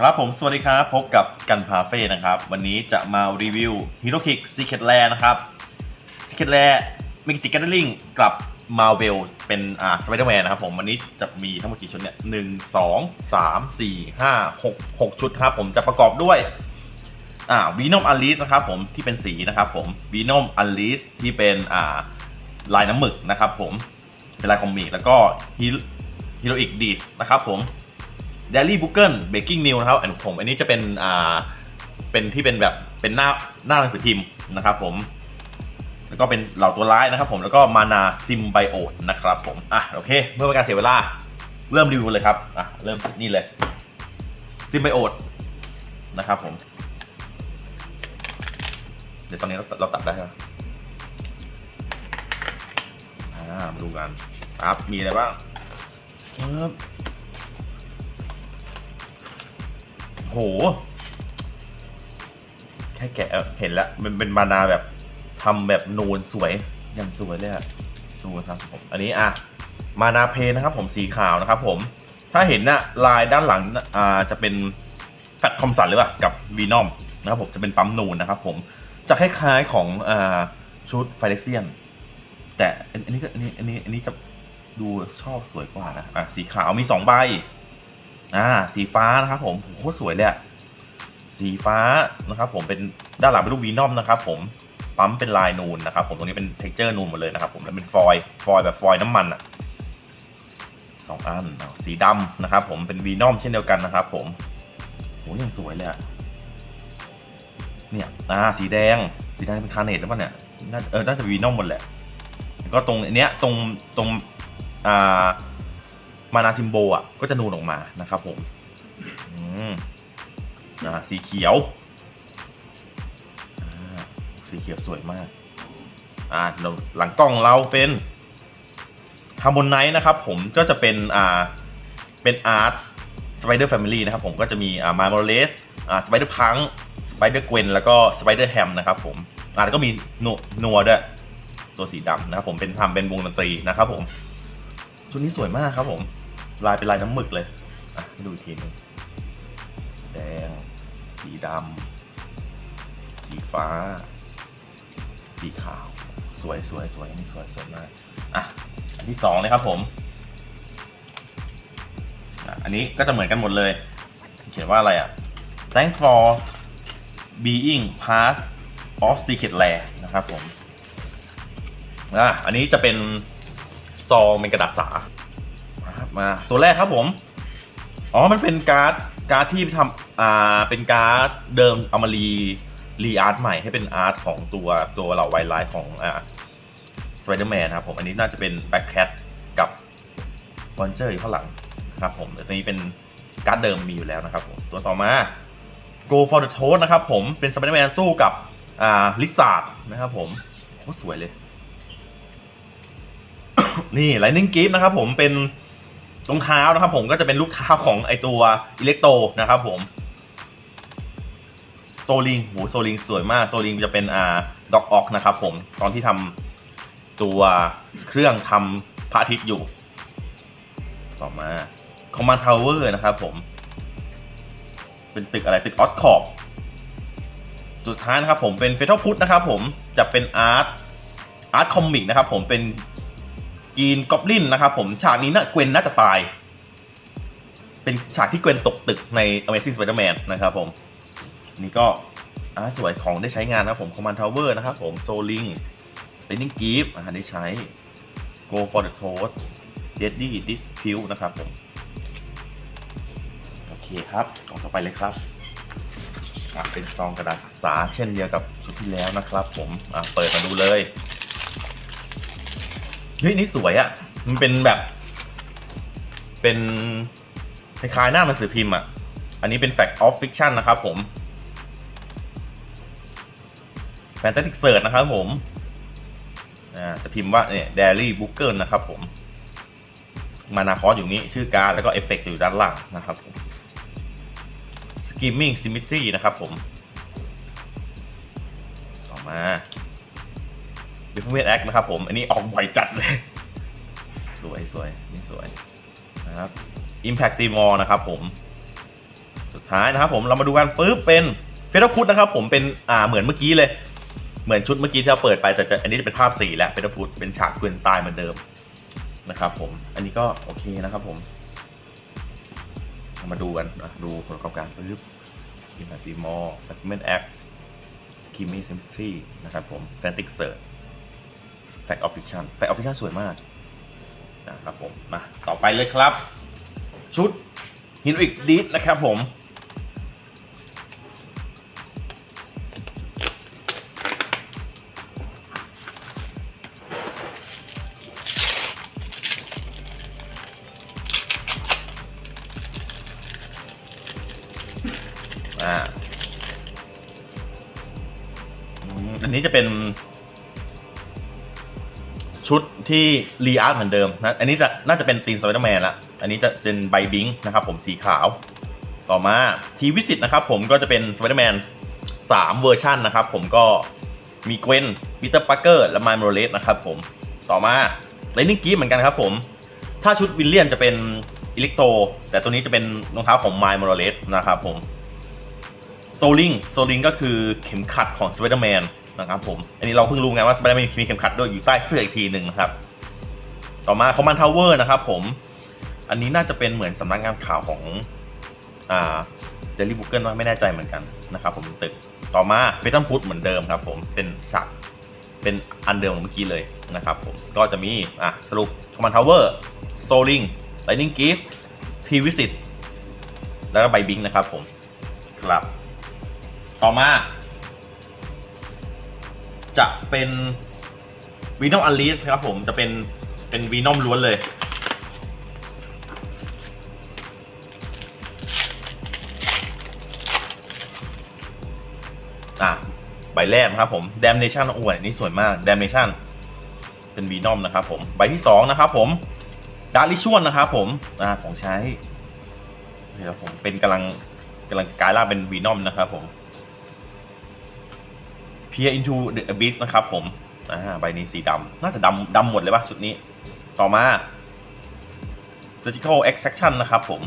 ครับผมสวัสดีครับ พบกับกันพาเฟ่นะครับ วันนี้จะมารีวิว Hero Kick Secret Lair นะครับ Secret Lair Magic Gathering กับ Marvel เป็นอ่า Spider-Man นะครับผมวันนี้จะมีทั้งหมดกี่ชุดเนี่ยหนึ่งสองสามสี่ห้าหกหกชุดครับผมจะประกอบด้วยอ่าวีนอมอลลิสนะครับผมที่เป็นสีนะครับผมวีนอมอลิสที่เป็นอ่าลายน้ำหมึกนะครับผมเป็นลายคอมิกแล้วก็ ฮีโรอีกดีสนะครับผมเดลี่บุกเกิลเบกกิ้งนิวนะครับอันผมอันนี้จะเป็นอ่าเป็นที่เป็นแบบเป็นหน้าหน้าหนังสือพิมพ์นะครับผม แล้วก็เป็นเหล่าตัวร้ายนะครับผมแล้วก็มานาซิมไบโอตนะครับผมอะโอเค เมื่อเป็นการเสียเวลาเริ่มรีวิวเลยครับอะเริ่มนี่เลยซิมไบโอตนะครับผม เดี๋ยวตอนนี้เราเราตัดได้ใช่ไหมอ่ามาดูกันครับมีอะไรบ้าง ครับโห แค่แกะเห็นแล้ว มันเป็นมานาแบบทำแบบนูนสวยยังสวยเลยอะดูครับผมอันนี้อะมานาเพนนะครับ ผมสีขาวนะครับผมถ้าเห็นน่ะลายด้านหลังอ่าจะเป็นแฟตทอมสันหรือเปล่ากับวีนอมนะครับผมจะเป็นปั๊มนูนนะครับผมจะคล้ายๆของอ่าชุดไฟเล็กเซียน แต่อันนี้ก็อันนี้อันนี้อันนี้จะ ดูชอบสวยกว่านะ อะ สีขาวมีสองใบ อ่า สีฟ้านะครับผมโหสวยเลยอะสีฟ้านะครับผมเป็นด้านหลังเป็นรูปวีนอมนะครับผมปั๊มเป็นลายนูนนะครับผมตรงนี้เป็นเท็กเจอร์นูนหมดเลยนะครับผมแล้วเป็นฟอยล์ฟอยล์แบบฟอยล์น้ำมันอะสองอันสีดำนะครับผมเป็นวีนอมเช่นเดียวกันนะครับผมโหยังสวยเลยอะเนี่ยอ่าสีแดง สีแดงเป็นคาร์เนตหรือเปล่าเนี่ยน่าเออน่าจะวีนอมหมดแหละก็ตรงเนี้ยตรงตรง มานาซิมโบอะก็จะนูนออกมานะครับผมอมอสีเขียว สีเขียวสวยมาก อ่าเราหลังกล้องเราเป็นฮาร์โมนไนท์นะครับผมก็จะเป็นอ่าเป็นอาร์ตสไปเดอร์แฟมิลี่นะครับผมก็จะมีอ่ามาโมเลสอ่าสไปเดอร์พังสไปเดอร์เกวนแล้วก็สไปเดอร์แฮมนะครับผมอ่าแล้วก็มีนัวนัวด้วยตัวสีดำนะครับผมเป็นทำเป็นวงดนตรีนะครับผม ชุดนี้สวยมากครับผม ลายเป็นลายน้ำหมึกเลย อะดูทีหนึงแดง สีดำ สีฟ้า สีขาว สวยสวยสวยนี่สวยสวยมาก อะ อันที่สองเลยครับผม อันนี้ก็จะเหมือนกันหมดเลย เขียนว่าอะไรอะ thanks for being part of secret lair นะครับผม อะ อันนี้จะเป็น ซองเป็นกระดาษสามาตัวแรกครับผม อ๋อ มันเป็นการ์ดการ์ดที่ทำอ่าเป็นการ์ดเดิมเอามารีรีอาร์ตใหม่ให้เป็นอาร์ตของตัวตัวเหล่าไวไลท์ของอ่าสไปเดอร์แมนครับผม อันนี้น่าจะเป็นแบ็คแคทกับวอนเจอร์อยู่ข้างหลังครับผมแต่ตัวนี้เป็นการ์ดเดิมมีอยู่แล้วนะครับผม ตัวต่อมา Go for the Toast นะครับผมเป็นสไปเดอร์แมนสู้กับอ่าลิซาร์ดนะครับผมโคตรสวยเลย นี่ Lightning Gift นะครับผมเป็นรองเท้านะครับผมก็จะเป็นลูกเท้าของไอตัวอิเล็กโตนะครับผมโซลิงโหโซลิงสวยมากโซลิงจะเป็นอ่าด็อกออกนะครับผมตอนที่ทำตัวเครื่องทำพระอาทิตย์อยู่ ต่อมา Command Tower นะครับผม เป็นตึกอะไรตึกออสคอร์สุดท้ายนะครับผมเป็นเฟ t ท l พุทนะครับผมจะเป็นอาร์ตอาร์ตคอมิกนะครับผมเป็น กีนกอบลินนะครับผมฉากนี้น่าเกวนน่าจะตาย เป็นฉากที่เกวนตกตึกใน Amazing Spider-Man นะครับผม นี่ก็อาสวยของได้ใช้งานนะครับผม Command Tower นะครับผม Soling Lightning Gift อ่าได้ใช้ Go for the Toast Deadly Dispute นะครับผม โอเคครับกองต่อไปเลยครับอะเป็นซองกระดาษสาเช่นเดียวกับชุดที่แล้วนะครับผมอะเปิดมาดูเลย เฮ้ยนี่สวยอะ่ะ มันเป็นแบบ เป็นคล้ายๆหน้าหนังสือพิมพ์อะ่ะ อันนี้เป็น Fact of Fiction นะครับผม Fantastic Search นะครับผม อ่า จะพิมพ์ว่าเนี่ย Daily Booker นะครับผม มานาคอสอยู่นี้ชื่อการ์ดแล้วก็เอฟเฟกต์อยู่ด้านล่างนะครับผม Skimming Symmetry นะครับผม ต่อมา d e f o r m a t e Act นะครับผมอันนี้ออกบ่อยจัดเลย สวยสวยนี่สวยนะครับ Impact t i m o r นะครับผม สุดท้ายนะครับผมเรามาดูกันปุ๊บเป็นเฟเดอร์พุทนะครับผมเป็นอ่าเหมือนเมื่อกี้เลย เหมือนชุดเมื่อกี้ที่เราเปิดไปแต่จะอันนี้จะเป็นภาพสีแล้วเฟเดอร์พุทเป็นฉากเกวียนตายเหมือนเดิมนะครับผมอันนี้ก็โอเคนะครับผมมาดูกันอะดูผลประกอบการปุ๊บ Impact t i m o r Document Act Scheme Symmetry นะครับผม Frantic Search Fact of Fiction Fact of Fiction สวยมากนะครับผมมาต่อไปเลยครับ ชุดฮินริกดีดนะครับผมอันนี้จะเป็น ชุดที่รีอาร์ตเหมือนเดิมนะ อันนี้จะน่าจะเป็นตีมสไปเดอร์แมนละ อันนี้จะเป็นใบบิงนะครับผมสีขาว ต่อมาทีวิสิตนะครับผมก็จะเป็นสไปเดอร์แมน3เวอร์ชันนะครับผมก็มีเกวนปีเตอร์ปักเกอร์และไมล์โมเรสนะครับผมต่อมาไลนิ่งกีเหมือนกันครับผม ถ้าชุดวิลเลียนจะเป็นอิเล็กโตแต่ตัวนี้จะเป็นรองเท้าของไมล์โมเรสนะครับผมโซลิงโซลิงก็คือเข็มขัดของสไปเดอร์แมน นะครับผม อันนี้เราเพิ่งรู้ไงว่าสไปเดอร์แมนมีเข็มขัดด้วยอยู่ใต้เสื้ออีกทีหนึ่งนะครับ ต่อมาคอมมานทาวเวอร์นะครับผม อันนี้น่าจะเป็นเหมือนสำนักงานข่าวของอ่าเดลิบุกเกิลไม่แน่ใจเหมือนกันนะครับผมตึก ต่อมาเฟตันพุทเหมือนเดิมครับผมเป็นฉากเป็นอันเดิมของเมื่อกี้เลยนะครับผม ก็จะมีอะสรุปคอมมานทาวเวอร์โซลิงไลนิ่งกิฟต์ทีวิสิตแล้วก็ไบบิงนะครับผม ครับ ต่อมา จะเป็นวีนอมอลิสครับผมจะเป็นเป็นวีนอมล้วนเลย อะ ใบแรกนะครับผม Damnation โอ้ยนี่สวยมาก Damnation เป็นวีนอมนะครับผม ใบที่ 2 นะครับผมดาริชวนนะครับผมอ่าของใช้นี่ครับผมเป็นกำลังกำลังกลายร่างเป็นวีนอมนะครับผม Peer into the abyss นะครับผมอ่าใบนี้สีดำน่าจะดำดำหมดเลยป่ะชุดนี้ ต่อมา surgical extraction นะครับผม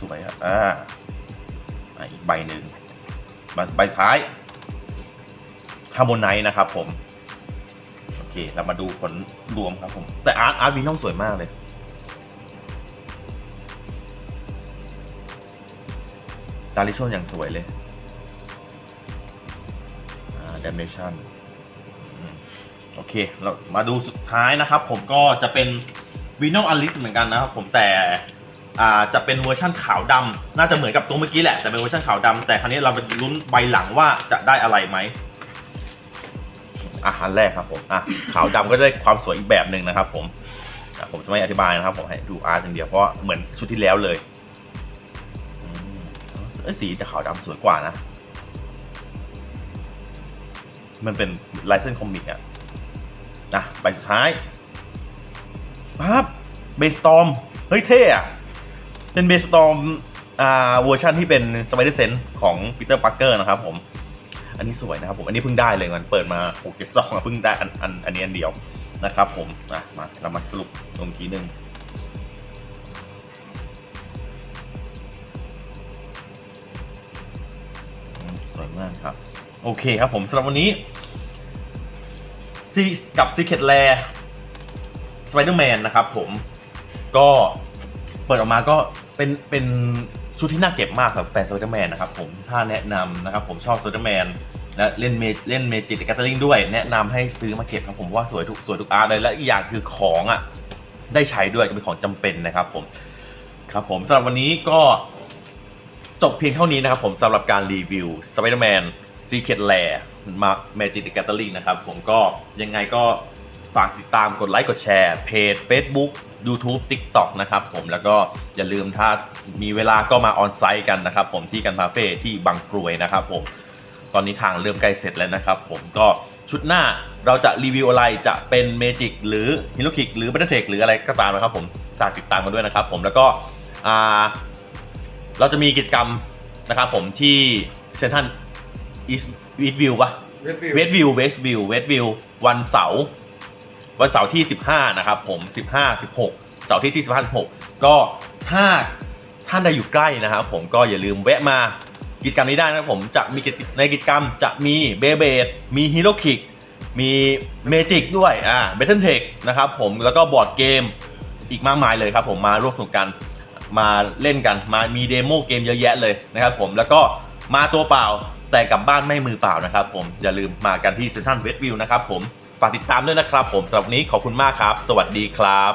สวยอะอ่าอีกใบหนึ่งใบใบท้ายฮาร์โมไนนะครับผม โอเค เรามาดูผลรวมครับผม แต่อาร์ตอาร์ตวีนอมสวยมากเลยดาริชนอย่างสวยเลย อ่า d a m n a t i o n โอเค เรามาดูสุดท้ายนะครับ ผมก็จะเป็น v e n o m Alice เหมือนกันนะครับผมแต่จะเป็นเวอร์ชั่นขาวดำน่าจะเหมือนกับตัวเมื่อกี้แหละ แต่เป็นเวอร์ชันขาวดำแต่ครั้นี้เราไปลุ้นใบหลังว่าจะได้อะไรไหมอาหารแรกครับผมอะขาวดำก็จะได้ความสวยอีกแบบหนึ่งนะครับผมผมจะไม่อธิบายนะครับผมให้ดูอาร์ตอย่างเดียวเพราะเหมือนชุดที่แล้วเลยเอ้ยสีจะขาวดำสวยกว่านะ มันเป็นลายเส้นคอมิกอะนะใบสุดท้ายปั๊บเบสตอมเฮ้ยเท่อะเป็นเบสตอมอ่าเวอร์ชันที่เป็นสไปเดอร์เซนของปีเตอร์ปักเกอร์นะครับผม อันนี้สวยนะครับผมอันนี้เพิ่งได้เลยมันเปิดมา6 7 2เพิ่งได้อันอันอันนี้อันเดียวนะครับผมอะมาเรามาสรุปตรงทีหนึ่งสวยมากครับ โอเคครับผมสำหรับวันนี้ซีกับ Secret l a i r Spider-Man นะครับผมก็เปิดออกมาก็เป็นเป็นชุดที่น่าเก็บมากสำหรับแฟน Spider-Man นะครับผมถ้าแนะนำนะครับผมชอบ Spider-Man และเล่นเมเล่นเมจิกแกตเตอร์ลิงด้วย แนะนำให้ซื้อมาเก็บครับผมว่าสวยทุกสวยทุกอาร์ตเลยและอีกอย่างคือของอะได้ใช้ด้วยเป็นของจำเป็นนะครับผมครับผมสำหรับวันนี้ก็จบเพียงเท่านี้นะครับผมสำหรับการรีวิว Spider-Man Secret Lair มา Magic the Gathering นะครับผมก็ยังไงก็ฝากติดตามกดไลค์กดแชร์เพจ Facebook YouTube TikTok นะครับผมแล้วก็อย่าลืมถ้ามีเวลาก็มาออนไซต์กันนะครับผมที่กันคาเฟ่ที่บางกรวยนะครับผมตอนนี้ทางเริ่มใกล้เสร็จแล้วนะครับผมก็ชุดหน้าเราจะรีวิวอะไรจะเป็นเมจิกหรือฮิโรคิกหรือบัตเทคหรืออะไรก็ตามนะครับผมฝากติดตามกันด้วยนะครับผมแล้วก็เราจะมีกิจกรรมนะครับผมที่เซนทัน อีสวีดวิวปะ Redview เวสวิวเวสวิวเวสวิววันเสาร์วันเสาร์ที่ 15 นะครับผม 15 16 เสาร์อาที่ที่15 16 ก็ถ้าท่านใดอยู่ใกล้นะครับผมก็อย่าลืมแวะมากิจกรรมนี้ได้นะครับผมจะมีกิจในกิจกรรมจะมีเบเบดมีฮีโร่คิกมีเมจิกด้วยอ่าเบทเทิลเทคนะครับผมแล้วก็บอร์ดเกมอีกมากมายเลยครับผมมาร่วมสนุกกันมาเล่นกันมามีเดโมเกมเยอะแยะเลยนะครับผมแล้วก็มาตัวเปล่า แต่กลับบ้านไม่มือเปล่านะครับผมอย่าลืมมากันที่เซนทรัลเวสต์วิวนะครับผมฝากติดตามด้วยนะครับผมสำหรับวันนี้ขอบคุณมากครับ สวัสดีครับ